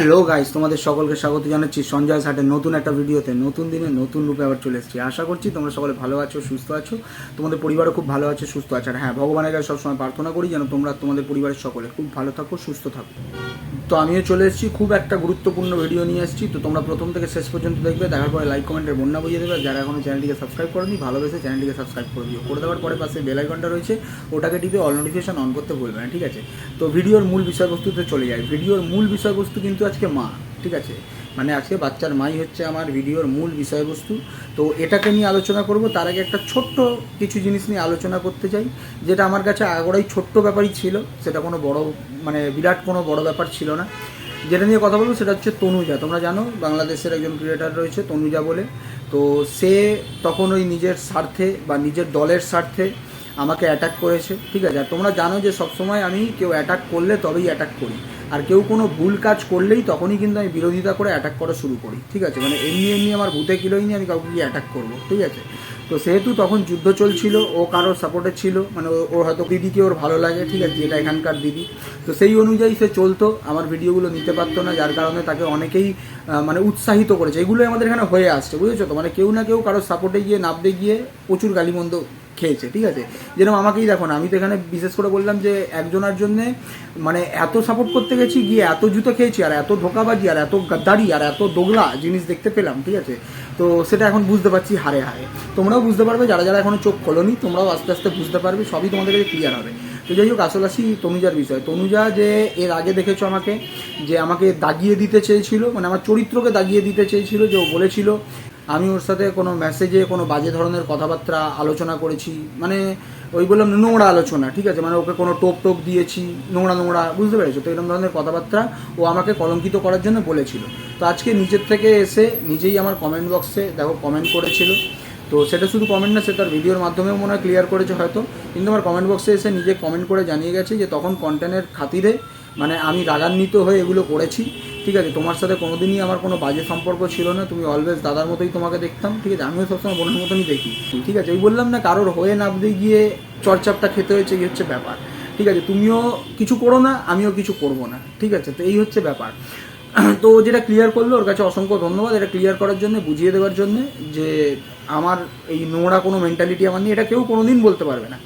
Hello guys, তোমাদের সকলকে স্বাগত জানাচ্ছি সঞ্জয় সাটের নতুন একটা ভিডিওতে। নতুন দিনে নতুন রূপে আবার চলে এসেছি। আশা করছি তোমরা সকলে ভালো আছো, সুস্থ আছো। তোমাদের পরিবারও খুব ভালো আছে, সুস্থ আছে। আর হ্যাঁ ভগবানের কাছে সবসময় প্রার্থনা করি যেন তোমরা তোমাদের পরিবারের সকলে খুব ভালো থাকো, সুস্থ থাকো। তো আমিও চলে এসেছি, খুব একটা গুরুত্বপূর্ণ ভিডিও নিয়ে এসেছি। তো তোমরা প্রথম থেকে শেষ পর্যন্ত দেখবে, দেখার পরে লাইক কমেন্টের বন্যা বুঝিয়ে দেবে। যারা এখনও চ্যানেলটিকে সাবস্ক্রাইব করেনি, ভালোবেসে চ্যানেলটিকে সাবস্ক্রাইব করে দিও। করে দেওয়ার পরে পাশে বেল আইকনটা রয়েছে, ওটাকে টিপে অল নোটিফিকেশন অন করতে ভুলবে না, ঠিক আছে? তো ভিডিওর মূল বিষয়বস্তুতে চলে যায় ভিডিওর মূল বিষয়বস্তু কিন্তু আজকে মা, ঠিক আছে? মানে আজকে বাচ্চার মাই হচ্ছে আমার ভিডিওর মূল বিষয়বস্তু। তো এটাকে নিয়ে আলোচনা করব। তার আগে একটা ছোট্ট কিছু জিনিস নিয়ে আলোচনা করতে চাই। যেটা আমার কাছে আগোড়াই ছোট্ট ব্যাপারই ছিল। সেটা কোনো বড় মানে বিরাট কোনো বড় ব্যাপার ছিল না। যেটা নিয়ে কথা বলব সেটা হচ্ছে তনুজা। তোমরা জানো, বাংলাদেশের একজন ক্রিয়েটার রয়েছে, তনুজা বলে। তো সে তখন ওই নিজের স্বার্থে বা নিজের দলের স্বার্থে আমাকে অ্যাটাক করেছে, ঠিক আছে? আর তোমরা জানো যে সবসময় আমি কেউ অ্যাটাক করলে তবেই অ্যাটাক করি। আর কেউ কোনো ভুল কাজ করলেই তখনই কিন্তু আমি বিরোধিতা করে অ্যাটাক করা শুরু করি, ঠিক আছে? মানে এমনি এমনি আমার ভূতে কিলোই নিয়ে আমি কাউকে গিয়ে অ্যাটাক করব, ঠিক আছে? তো সেহেতু তখন যুদ্ধ চলছিল, ও কারোর সাপোর্টে ছিল মানে ও- ওর হয়তো দিদিকে ওর ভালো লাগে, ঠিক আছে? যেটা এখানকার দিদি। তো সেই অনুযায়ী সে চলতো, আমার ভিডিওগুলো নিতে পারতো না, যার কারণে তাকে অনেকেই মানে উৎসাহিত করেছে। এগুলোই আমাদের এখানে হয়ে আসছে, বুঝেছ? তো মানে কেউ না কেউ কারোর সাপোর্টে গিয়ে নাবতে গিয়ে প্রচুর গালিমন্দ খেয়েছে, ঠিক আছে? যেরকম আমাকেই দেখো না, আমি তো এখানে বিশেষ করে বললাম যে একজনের জন্যে মানে এত সাপোর্ট করতে গেছি, গিয়ে এত জুতো খেয়েছি, আর এত ধোকাবাজি, আর এত গাদ্দারি, আর এত দোগলা জিনিস দেখতে পেলাম, ঠিক আছে? তো সেটা এখন বুঝতে পারছি হারে হারে। তোমরাও বুঝতে পারবে, যারা যারা এখনও চোখ খোলনি, তোমরাও আস্তে আস্তে বুঝতে পারবে, সবই তোমাদের কাছে ক্লিয়ার হবে। তো যাই হোক, আসল আসি তনুজার বিষয়। তনুজা যে এর আগে দেখেছ আমাকে, যে আমাকে দাগিয়ে দিতে চেয়েছিল মানে আমার চরিত্রকে দাগিয়ে দিতে চেয়েছিল, যে ও বলেছিল আমি ওর সাথে কোনো মেসেজে কোনো বাজে ধরনের কথাবার্তা আলোচনা করেছি। মানে ওই বললাম নোংরা আলোচনা, ঠিক আছে? মানে ওকে কোনো টোপ টোপ দিয়েছি, নোংরা নোংরা, বুঝতে পেরেছ? তো এরকম ধরনের কথাবার্তা ও আমাকে কলঙ্কিত করার জন্য বলেছিল। তো আজকে নিজের থেকে এসে নিজেই আমার কমেন্ট বক্সে দেখো কমেন্ট করেছিল। তো সেটা শুধু কমেন্ট না, সে তার ভিডিওর মাধ্যমেও মনে হয় ক্লিয়ার করেছে হয়তো। কিন্তু আমার কমেন্ট বক্সে এসে নিজে কমেন্ট করে জানিয়ে গেছে যে তখন কন্টেন্টের খাতিরে মানে আমি রাগান্বিত হয়ে এগুলো করেছি। ঠিক আছে, তোমার সাথে কোনোদিনই আমার কোনো বাজে সম্পর্ক ছিল না, তুমি অলওয়েজ দাদার মতোই তোমাকে দেখতাম, ঠিক আছে, আমিও সবসময় বোনের মতনই দেখি, ঠিক আছে ওই বললাম না কারোর হয়ে নামতে গিয়ে চরচাপটা খেতে হয়েছে, এই হচ্ছে ব্যাপার, ঠিক আছে, তুমিও কিছু করো না, আমিও কিছু করব না, ঠিক আছে, তো এই হচ্ছে ব্যাপার। তো যেটা ক্লিয়ার করল, ওর কাছে অসংখ্য ধন্যবাদ, এটা ক্লিয়ার করার জন্য, বুঝিয়ে দেওয়ার জন্য যে আমার এই নোংরা কোনো মেন্টালিটি আমার নেই, এটা কেউ কোনোদিন বলতে পারবে না।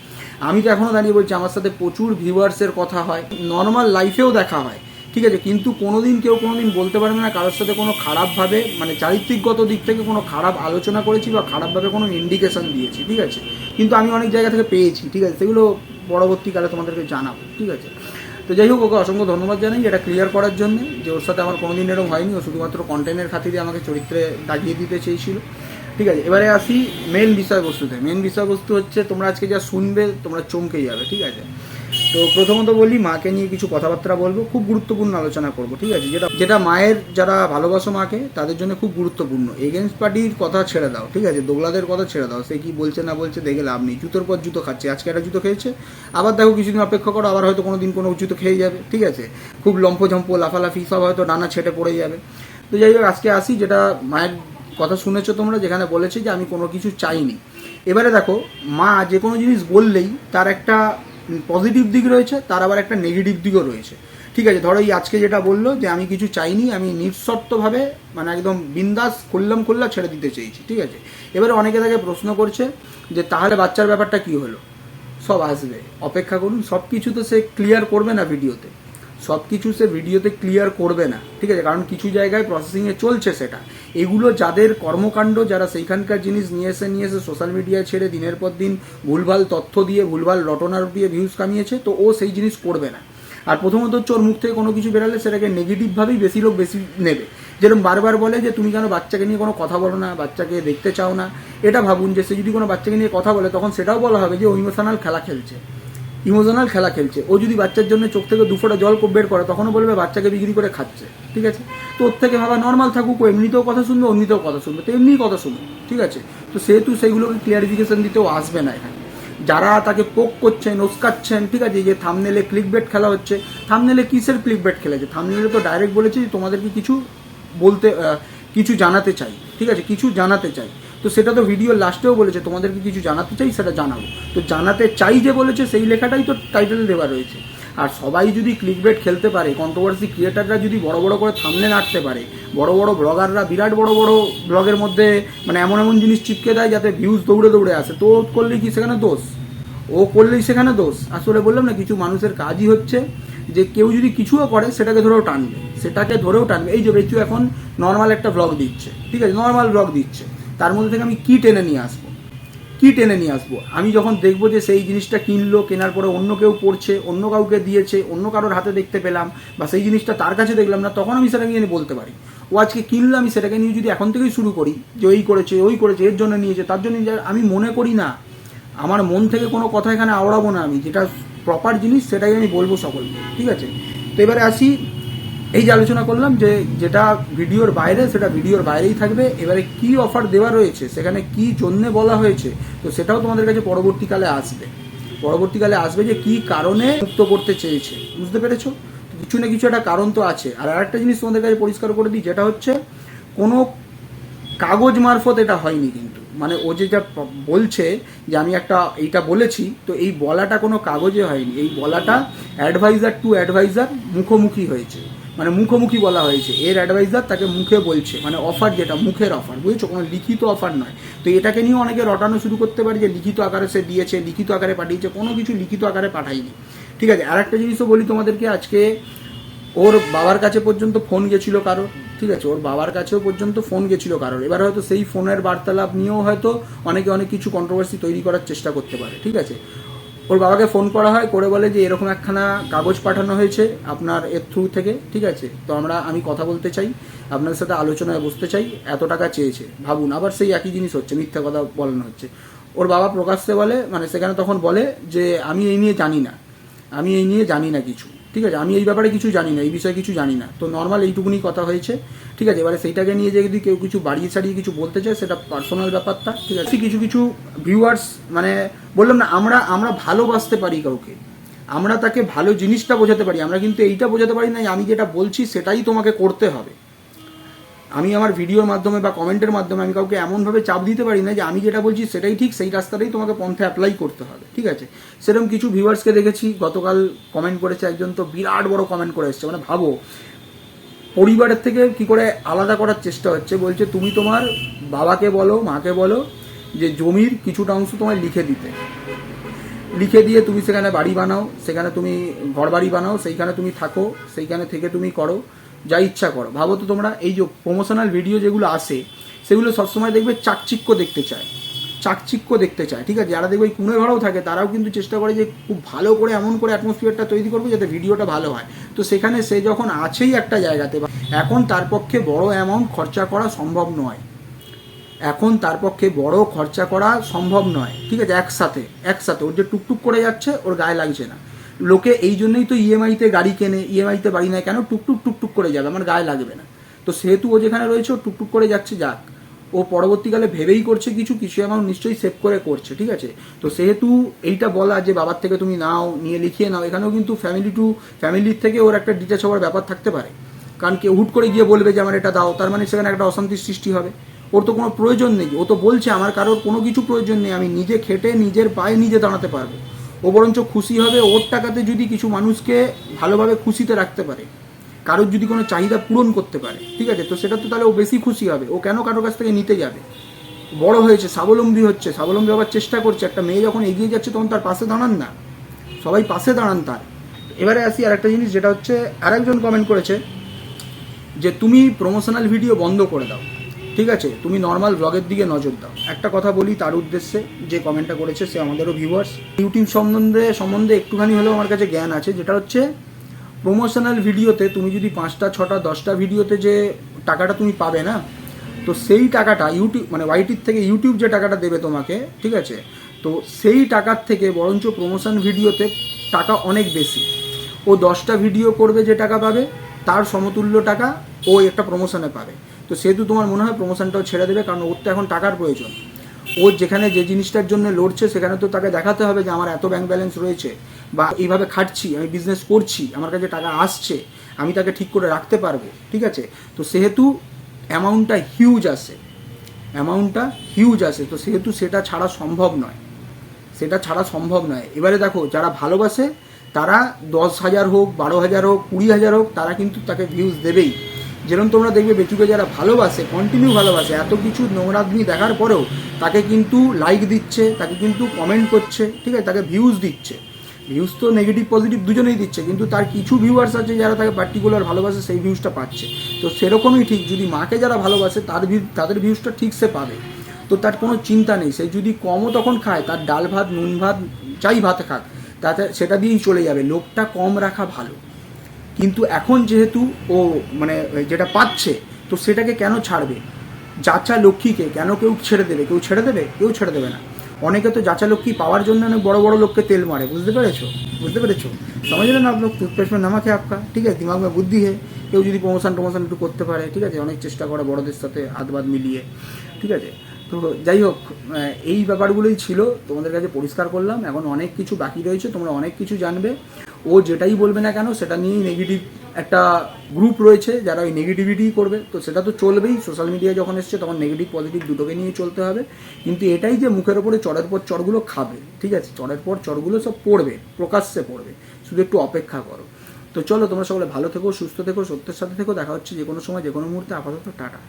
আমি তো এখনও দাঁড়িয়ে বলছি, আমার সাথে প্রচুর ভিউয়ার্সের কথা হয় নর্মাল লাইফেও দেখা হয় ঠিক আছে, কিন্তু কোনোদিন কেউ কোনোদিন বলতে পারবে না কারোর সাথে কোনো খারাপভাবে মানে চারিত্রিকগত দিক থেকে কোনো খারাপ আলোচনা করেছি বা খারাপভাবে কোনো ইন্ডিকেশন দিয়েছি, ঠিক আছে? কিন্তু আমি অনেক জায়গা থেকে পেয়েছি, ঠিক আছে? সেগুলো পরবর্তীকালে তোমাদেরকে জানাব, ঠিক আছে? তো যাই হোক, ওকে অসংখ্য ধন্যবাদ জানাই এটা ক্লিয়ার করার জন্য যে ওর সাথে আমার কোনোদিন এরকম হয়নি। ও শুধুমাত্র কন্টেন্টের খাতিরে আমাকে চরিত্রে দাগিয়ে দিতে চেয়েছিল। ঠিক আছে, এবারে আসি মেন বিষয়বস্তুতে। মেন বিষয়বস্তু হচ্ছে তোমরা আজকে যা শুনবে, তোমরা চমকে যাবে, ঠিক আছে? তো প্রথমত বলি, মাকে নিয়ে কিছু কথাবার্তা বলব, খুব গুরুত্বপূর্ণ আলোচনা করব, ঠিক আছে? যেটা যেটা মায়ের যারা ভালোবাসো মাকে, তাদের জন্য খুব গুরুত্বপূর্ণ। এগেনস্ট পার্টির কথা ছেড়ে দাও, ঠিক আছে? দোগলাদের কথা ছেড়ে দাও, সে কি বলছে না বলছে দেখে লাভ নেই। জুতোর পর জুতো খাচ্ছে, আজকে একটা জুতো খেয়েছে। আবার দেখো কিছুদিন অপেক্ষা করো, আবার হয়তো কোনো দিন কোনো জুতো খেয়ে যাবে, ঠিক আছে? খুব লম্ফঝম্প, লাফালাফি, সব হয়তো ডানা ছেটে পড়ে যাবে। তো যাই হোক, আজকে আসি, যেটা মায়ের কথা শুনেছো তোমরা যেখানে বলেছে যে আমি কোনো কিছু চাইনি। এবারে দেখো, মা যে কোনো জিনিস বললেই তার একটা পজিটিভ দিক রয়েছে, তার আবার একটা নেগেটিভ দিকও রয়েছে। ঠিক আছে, ধরো এই আজকে যেটা বলল যে আমি কিছু চাইনি, আমি নিঃশর্তভাবে মানে একদম বিন্দাস খুললাম খুল্লা ছেড়ে দিতে চেয়েছি, ঠিক আছে? এবারে অনেকে তাকে প্রশ্ন করছে যে তাহলে বাচ্চার ব্যাপারটা কি হলো? সব আসবে, অপেক্ষা করুন সব কিছু তো সে ক্লিয়ার করবে না ভিডিওতে সব কিছু সে ভিডিওতে ক্লিয়ার করবে না, ঠিক আছে? কারণ কিছু জায়গায় প্রসেসিংয়ে চলছে সেটা। এগুলো যাদের কর্মকাণ্ড, যারা সেইখানকার জিনিস নিয়ে এসে নিয়ে এসে সোশ্যাল মিডিয়ায় ছেড়ে দিনের পর দিন ভুলভাল তথ্য দিয়ে, ভুলভাল রটনার দিয়ে ভিউজ কামিয়েছে, তো ও সেই জিনিস করবে না। আর প্রথমত ওর মুখ থেকে কোনো কিছু বেরালে সেটাকে নেগেটিভভাবেই বেশি লোক বেশি নেবে। যেরকম বারবার বলে যে, তুমি কেন বাচ্চাকে নিয়ে কোনো কথা বলো না, বাচ্চাকে দেখতে চাও না? এটা ভাবুন যে, সে যদি কোনো বাচ্চাকে নিয়ে কথা বলে, তখন সেটাও বলা হবে যে, ও ইমোশনাল খেলা খেলছে। ইমোশনাল খেলা খেলছে। ও যদি বাচ্চার জন্য চোখ থেকে দুফোটা জল বের করে, তখনও বলবে বাচ্চাকে বিক্রি করে খাচ্ছে। ঠিক আছে? তো ওর থেকে ভাবা নর্মাল থাকুক, ও এমনিতেও কথা শুনবে, অমনিতেও কথা শুনবে। তো এমনিই কথা শুনবে, ঠিক আছে? তো সেহেতু সেইগুলোকে ক্লিয়ারিফিকেশন দিতেও আসবে না এখানে। যারা তাকে পোক করছেন ওস্কাচ্ছেন ঠিক আছে? যে থামনেলে ক্লিক বেট খেলা হচ্ছে থামনেলে কিসের ক্লিক বেট খেলেছে থামনেলে তো ডাইরেক্ট বলেছে যে তোমাদেরকে কিছু বলতে কিছু জানাতে চাই, ঠিক আছে? কিছু জানাতে চাই। তো সেটা তো ভিডিও লাস্টেও বলেছে, তোমাদেরকে কিছু জানাতে চাই সেটা জানাব। তো জানাতে চাই যে বলেছে, সেই লেখাটাই তো টাইটেল দেওয়া রয়েছে। আর সবাই যদি ক্লিক বেট খেলতে পারে কন্ট্রোভার্সি ক্রিয়েটাররা যদি বড় বড় করে থামলে নাড়তে পারে, বড় বড় ব্লগাররা বিরাট বড় বড় ব্লগের মধ্যে মানে এমন এমন জিনিস চিপকে দেয় যাতে ভিউজ দৌড়ে দৌড়ে আসে। তো করলেই কি সেখানে দোষ? ও করলেই সেখানে দোষ? আসলে বললাম না, কিছু মানুষের কাজই হচ্ছে যে কেউ যদি কিছুও করে, সেটাকে ধরেও টানবে। সেটাকে ধরেও টানবে। এই যে বেচু এখন নর্মাল একটা ব্লগ দিচ্ছে। ঠিক আছে? নর্মাল ব্লগ দিচ্ছে। তার মধ্যে থেকে আমি কি টেনে নিয়ে আসব? কি টেনে নিয়ে আসব? আমি যখন দেখব যে সেই জিনিসটা কিনলো, কেনার পরে অন্য কেউ পড়ছে, অন্য কাউকে দিয়েছে, অন্য কারোর হাতে দেখতে পেলাম বা সেই জিনিসটা তার কাছে দেখলাম না, তখন আমি সেটাকে নিয়ে বলতে পারি। ও আজকে কিনলো, আমি সেটাকে নিয়ে যদি এখন থেকেই শুরু করি যে ওই করেছে ওই করেছে, এর জন্য নিয়েছে, তার জন্য আমি মনে করি না। আমার মন থেকে কোনো কথা এখানে আওড়াবো না আমি। যেটা প্রপার জিনিস, সেটাই আমি বলব সকলকে। ঠিক আছে? তো এবারে আসি এই যে আলোচনা করলাম যে যেটা ভিডিওর বাইরে, সেটা ভিডিওর বাইরেই থাকবে। এবারে কি অফার দেওয়া রয়েছে, সেখানে কি জন্যে বলা হয়েছে, তো সেটাও তোমাদের কাছে পরবর্তীকালে আসবে। পরবর্তীকালে আসবে যে কি কারণে মুক্ত করতে চেয়েছে, বুঝতে পেরেছ? কিছু না কিছু একটা কারণ তো আছে। আর আরেকটা জিনিস তোমাদের কাছে পরিষ্কার করে দিই, যেটা হচ্ছে কোনো কাগজ মারফত এটা হয়নি কিন্তু। মানে ও যে যা বলছে যে আমি একটা, এইটা বলেছি, তো এই বলাটা কোনো কাগজে হয়নি। এই বলাটা অ্যাডভাইজার টু অ্যাডভাইজার মুখোমুখি হয়েছে। মানে মুখোমুখি বলা হয়েছে। এর অ্যাডভাইজার তাকে মুখে বলছে মানে অফার যেটা, মুখের অফার বুঝেছ? কোনো লিখিত অফার নয়। তো এটাকে নিয়ে অনেকে রটানো শুরু করতে পারে যে লিখিত আকারে সে দিয়েছে, লিখিত আকারে পাঠিয়েছে, কোনো কিছু লিখিত আকারে পাঠায়নি। ঠিক আছে আর একটা জিনিসও বলি তোমাদেরকে, আজকে ওর বাবার কাছে পর্যন্ত ফোন গেছিল কারোর, ঠিক আছে? ওর বাবার কাছেও পর্যন্ত ফোন গেছিল কারোর। এবার হয়তো সেই ফোনের বার্তালাপ নিয়েও হয়তো অনেকে অনেক কিছু কন্ট্রোভার্সি তৈরি করার চেষ্টা করতে পারে, ঠিক আছে? ওর বাবাকে ফোন করা হয়, করে বলে যে এরকম একখানা কাগজ পাঠানো হয়েছে আপনার এর থ্রু থেকে, ঠিক আছে? তো আমরা, আমি কথা বলতে চাই আপনার সাথে আলোচনায় বসতে চাই, এত টাকা চেয়েছে। ভাবুন, আবার সেই একই জিনিস হচ্ছে, মিথ্যা কথা বলানো হচ্ছে। ওর বাবা প্রকাশ্যে বলে মানে সেখানে তখন বলে যে, আমি এই নিয়ে জানি না, আমি এই নিয়ে জানি না কিছু। ঠিক আছে, আমি এই ব্যাপারে কিছু জানি না, এই বিষয়ে কিছু জানি না। তো নর্মাল এইটুকুনি কথা হয়েছে, ঠিক আছে? এবারে সেইটাকে নিয়ে যদি কেউ কিছু বাড়িয়ে ছাড়িয়ে কিছু বলতে চায়, সেটা পার্সোনাল ব্যাপারটা, ঠিক আছে? কিছু কিছু ভিউয়ার্স মানে বললাম না, আমরা আমরা ভালোবাসতে পারি কাউকে। আমরা তাকে ভালো জিনিসটা বোঝাতে পারি। আমরা কিন্তু এইটা বোঝাতে পারি না আমি যেটা বলছি সেটাই তোমাকে করতে হবে। আমি আমার ভিডিওর মাধ্যমে বা কমেন্টের মাধ্যমে আমি কাউকে এমনভাবে চাপ দিতে পারি না যে আমি যেটা বলছি সেটাই ঠিক, সেই রাস্তাটাই তোমাকে পন্থে অ্যাপ্লাই করতে হবে, ঠিক আছে? সেরকম কিছু ভিউয়ার্সকে দেখেছি, গতকাল কমেন্ট করেছে একজন তো বিরাট বড় কমেন্ট করে এসছে মানে ভাবো, পরিবারের থেকে কি করে আলাদা করার চেষ্টা হচ্ছে, বলছে তুমি তোমার বাবাকে বলো, মাকে বলো যে জমির কিছুটা অংশ তোমায় লিখে দিতে। লিখে দিয়ে তুমি সেখানে বাড়ি বানাও, সেখানে তুমি ঘর বাড়ি বানাও, সেইখানে তুমি থাকো, সেইখানে থেকে তুমি করো। যা ইচ্ছা করো। ভাবো তো তোমরা, এই যে প্রমোশনাল ভিডিও যেগুলো আসে, সেগুলো সবসময় দেখবে চাকচিক্য দেখতে চায়। চাকচিক্য দেখতে চায়, ঠিক আছে? যারা দেখবে কুঁড়ে ঘরেও থাকে, তারাও কিন্তু চেষ্টা করে যে খুব ভালো করে, এমন করে অ্যাটমসফিয়ারটা তৈরি করবে যাতে ভিডিওটা ভালো হয়। তো সেখানে সে যখন আছেই একটা জায়গাতে, এখন তার পক্ষে বড় অ্যামাউন্ট খরচা করা সম্ভব নয়। এখন তার পক্ষে বড় খরচা করা সম্ভব নয়, ঠিক আছে? একসাথে একসাথে। ওর যে টুকটুক করে যাচ্ছে, ওর গায়ে লাগছে না। লোকে এই জন্যই তো ইএমআইতে গাড়ি কেনে ইএমআইতে বাড়ি নেয়, কেন টুকটুক টুকটুক করে যাবে, আমার গায়ে লাগবে না। তো সেহেতু ও যেখানে রয়েছে, ও টুকটুক করে যাচ্ছে, যাক। ও পরবর্তীকালে ভেবেই করছে কিছু কিছু অ্যামাউন্ট নিশ্চয়ই সেভ করে করছে, ঠিক আছে? তো সেহেতু এইটা বলা যে বাবার থেকে তুমি নাও, নিয়ে লিখিয়ে নাও, এখানেও কিন্তু ফ্যামিলি টু ফ্যামিলির থেকে ওর একটা ডিটেচ হওয়ার ব্যাপার থাকতে পারে। কারণ কেউ হুট করে গিয়ে বলবে যে আমার এটা দাও, তার মানে সেখানে একটা অশান্তির সৃষ্টি হবে। ওর তো কোনো প্রয়োজন নেই, ও তো বলছে, আমার কারোর কোনো কিছু প্রয়োজন নেই, আমি নিজে খেটে, নিজের পায়ে নিজে দাঁড়াতে পারব। ও বরঞ্চ খুশি হবে, ওর টাকাতে যদি কিছু মানুষকে ভালোভাবে খুশিতে রাখতে পারে, কারোর যদি কোনো চাহিদা পূরণ করতে পারে, ঠিক আছে? তো সেটা তো তাহলে ও বেশি খুশি হবে, ও কেন কারোর কাছ থেকে নিতে যাবে? বড় হয়েছে, স্বাবলম্বী হচ্ছে, স্বাবলম্বী হওয়ার চেষ্টা করছে, একটা মেয়ে যখন এগিয়ে যাচ্ছে তখন তার পাশে দাঁড়ান না, সবাই পাশে দাঁড়ান তার। এবারে আসি আর একটা জিনিস, যেটা হচ্ছে, আরেকজন কমেন্ট করেছে যে, তুমি প্রমোশনাল ভিডিও বন্ধ করে দাও। ঠিক আছে, তুমি নর্মাল ব্লগের দিকে নজর দাও। একটা কথা বলি তার উদ্দেশ্যে, যে কমেন্টটা করেছে সে আমাদেরও ভিউয়ার্স ইউটিউব সম্বন্ধে সম্বন্ধে একটুখানি হলেও আমার কাছে জ্ঞান আছে, যেটা হচ্ছে প্রমোশনাল ভিডিওতে তুমি যদি পাঁচটা, ছটা, দশটা ভিডিওতে যে টাকাটা তুমি পাবে না, তো সেই টাকাটা ইউটিউব মানে ওয়াইটির থেকে ইউটিউব যে টাকাটা দেবে তোমাকে, ঠিক আছে, তো সেই টাকার থেকে বরঞ্চ প্রমোশন ভিডিওতে টাকা অনেক বেশি। ও দশটা ভিডিও করবে যে টাকা পাবে, তার সমতুল্য টাকা ও একটা প্রমোশনে পাবে। তো সেহেতু তোমার মনে হয় প্রমোশনটাও ছেড়ে দেবে, কারণ ওর তো এখন টাকার প্রয়োজন। ও যেখানে যে জিনিসটার জন্য লড়ছে, সেখানে তো তাকে দেখাতে হবে যে আমার এত ব্যাংক ব্যালেন্স রয়েছে বা এইভাবে খাটছি, আমি বিজনেস করছি, আমার কাছে টাকা আসছে, আমি তাকে ঠিক করে রাখতে পারব, ঠিক আছে? তো সেহেতু অ্যামাউন্টটা হিউজ আসে। অ্যামাউন্টটা হিউজ আসে। তো সেহেতু সেটা ছাড়া সম্ভব নয়। সেটা ছাড়া সম্ভব নয়। এবারে দেখো, যারা ভালোবাসে, তারা দশ হাজার হোক, বারো হাজার হোক, কুড়ি হাজার হোক, তারা কিন্তু তাকে ভিউজ দেবেই। যেরকম তোমরা দেখবে বেচুকে যারা ভালোবাসে কন্টিনিউ ভালোবাসে, এত কিছু নোংরাদমি দেখার পরেও তাকে কিন্তু লাইক দিচ্ছে, তাকে কিন্তু কমেন্ট করছে, ঠিক আছে? তাকে ভিউজ দিচ্ছে। ভিউজ তো নেগেটিভ পজিটিভ দুজনেই দিচ্ছে, কিন্তু তার কিছু ভিউয়ার্স আছে যারা তাকে পার্টিকুলার ভালোবাসে, সেই ভিউজটা পাচ্ছে। তো সেরকমই ঠিক, যদি মাকে যারা ভালোবাসে, তার ভিউ তাদের ভিউজটা ঠিক সে পাবে। তো তার কোনো চিন্তা নেই, সে যদি কমও তখন খায়, তার ডাল ভাত, নুন ভাত, যাই ভাত খাক, তাতে সেটা দিয়েই চলে যাবে। লোকটা কম রাখা ভালো। কিন্তু এখন যেহেতু ও মানে যেটা পাচ্ছে, তো সেটাকে কেন ছাড়বে? যাচা লক্ষ্মীকে কেন কেউ ছেড়ে দেবে? কেউ ছেড়ে দেবে? কেউ ছেড়ে দেবে না। অনেকে তো যাচা লক্ষ্মী পাওয়ার জন্য অনেক বড় বড় লোককে তেল মারে, বুঝতে পেরেছ? বুঝতে পেরেছ? সমঝলে না আপনার টুথপেস্ট নামাকে আপকা ঠিক আছে? দিমাগ বুদ্ধি হে, কেউ যদি প্রমোশন টমোশন একটু করতে পারে, ঠিক আছে? অনেক চেষ্টা করে বড়দের সাথে হাতবাদ মিলিয়ে, ঠিক আছে? তো যাই হোক এই ব্যাপারগুলোই ছিল। তোমাদের কাছে পরিষ্কার করলাম। এখন অনেক কিছু বাকি রয়েছে, তোমরা অনেক কিছু জানবে। ও যেটাই বলবে না কেন, সেটা নিয়েই নেগেটিভ একটা গ্রুপ রয়েছে যারা ওই নেগেটিভিটি করবে। তো সেটা তো চলবেই। সোশ্যাল মিডিয়ায় যখন এসছে, তখন নেগেটিভ পজিটিভ দুটোকে নিয়ে চলতে হবে। কিন্তু এটাই যে মুখের ওপরে চড়ের পর চড়গুলো খাবে, ঠিক আছে? চড়ের পর চড়গুলো সব পড়বে, প্রকাশ্যে পড়বে। শুধু একটু অপেক্ষা করো। তো চলো, তোমরা সকলে ভালো থেকো, সুস্থ থেকো, সত্যের সাথে থেকো। দেখা হচ্ছে যে কোনো সময় যে কোনো মুহূর্তে। আপাতত টাটা।